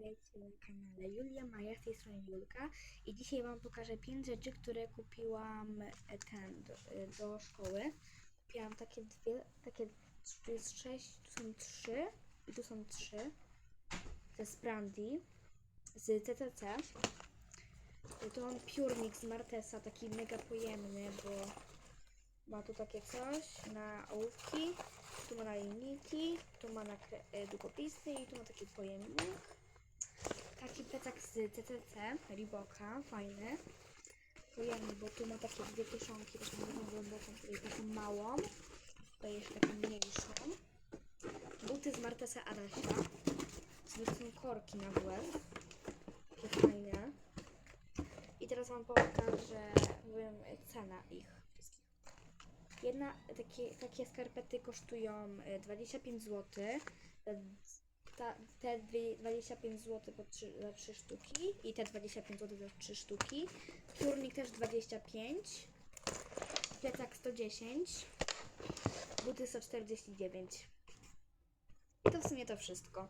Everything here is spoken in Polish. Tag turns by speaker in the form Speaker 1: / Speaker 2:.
Speaker 1: witajcie na kanale Julia Maja, z tej strony Julka i dzisiaj Wam pokażę 5 rzeczy, które kupiłam e, ten, do, e, do szkoły. Kupiłam takie dwie, takie, tu jest 6, tu są 3 i tu są 3. To jest brandy z CCC. E, Tu mam piórnik z Martesa, taki mega pojemny, bo ma tu takie coś na ołówki, tu ma na linijki, tu ma na e, długopisy i tu ma taki pojemnik. Z CCC, Reeboka, fajny. Pojemny, bo tu ma takie dwie kieszonki, taką jedną głęboką, tutaj taką małą, tutaj jeszcze taką mniejszą. Buty z Martesa Adasia. Są korki na WF. Takie fajne. I teraz wam pokażę powiem, cenę ich. Jedna, takie, takie skarpety kosztują e, 25 zł. Te, ta, te dwie 25 zł za 3 sztuki i te 25 zł za 3 sztuki. Piórnik też 25. Plecak 110. Buty 149. I to w sumie to wszystko.